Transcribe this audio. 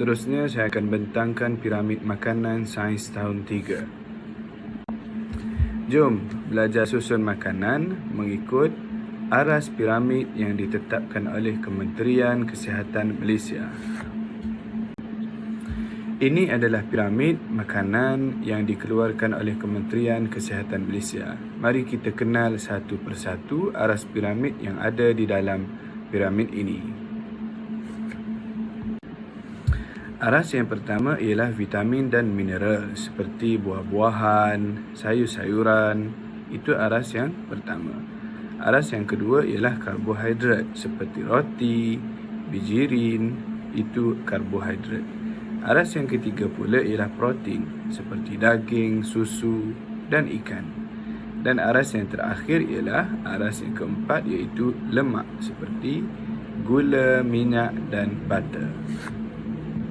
seterusnya saya akan bentangkan piramid makanan sains tahun 3. Jom belajar susun makanan mengikut aras piramid yang ditetapkan oleh Kementerian Kesihatan Malaysia. Ini adalah piramid makanan yang dikeluarkan oleh Kementerian Kesihatan Malaysia. Mari kita kenal satu persatu aras piramid yang ada di dalam piramid ini. Aras yang pertama ialah vitamin dan mineral seperti buah-buahan, sayur-sayuran. Itu aras yang pertama. Aras yang kedua ialah karbohidrat seperti roti, bijirin, itu karbohidrat. Aras yang ketiga pula ialah protein seperti daging, susu dan ikan. Dan aras yang terakhir ialah aras yang keempat iaitu lemak seperti gula, minyak dan butter.